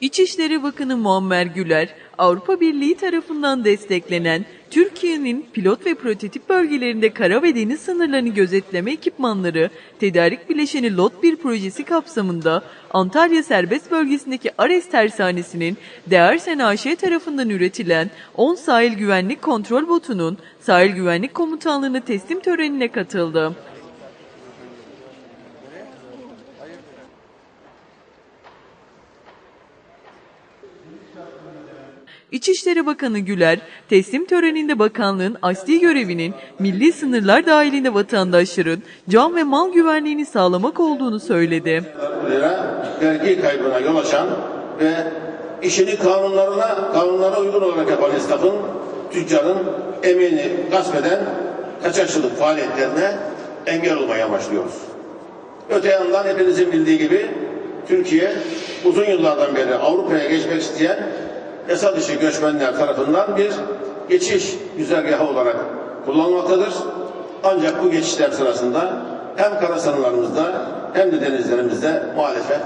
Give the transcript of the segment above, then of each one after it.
İçişleri Bakanı Muammer Güler, Avrupa Birliği tarafından desteklenen Türkiye'nin pilot ve prototip bölgelerinde kara ve deniz sınırlarını gözetleme ekipmanları tedarik bileşeni LOT 1 projesi kapsamında Antalya Serbest Bölgesi'ndeki Ares Tersanesi'nin Değersen AŞ tarafından üretilen 10 sahil güvenlik kontrol botunun sahil güvenlik komutanlığına teslim törenine katıldı. İçişleri Bakanı Güler, teslim töreninde bakanlığın asli görevinin milli sınırlar dahilinde vatandaşların can ve mal güvenliğini sağlamak olduğunu söyledi. vergi kaybına yol açan ve işini kanunlarına, kanunlara uygun olarak yapan esnafın, tüccarın emeğini gasp eden kaçakçılık faaliyetlerine engel olmaya amaçlıyoruz. Öte yandan hepinizin bildiği gibi Türkiye uzun yıllardan beri Avrupa'ya geçmek isteyen yasa dışı göçmenler tarafından bir geçiş güzergahı olarak kullanılmaktadır. Ancak bu geçişler sırasında hem kara sınırlarımızda hem de denizlerimizde muhalefet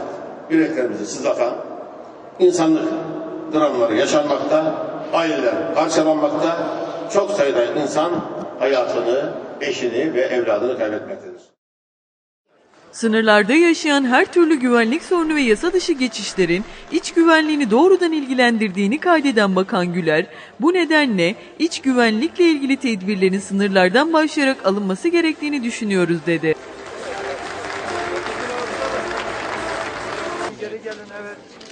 yüreklerimizi sızlatan insanlık dramları yaşanmakta, aileler parçalanmakta, çok sayıda insan hayatını, eşini ve evladını kaybetmektedir. Sınırlarda yaşayan her türlü güvenlik sorunu ve yasa dışı geçişlerin iç güvenliğini doğrudan ilgilendirdiğini kaydeden Bakan Güler, bu nedenle iç güvenlikle ilgili tedbirlerin sınırlardan başlayarak alınması gerektiğini düşünüyoruz dedi. Geri gelin evet.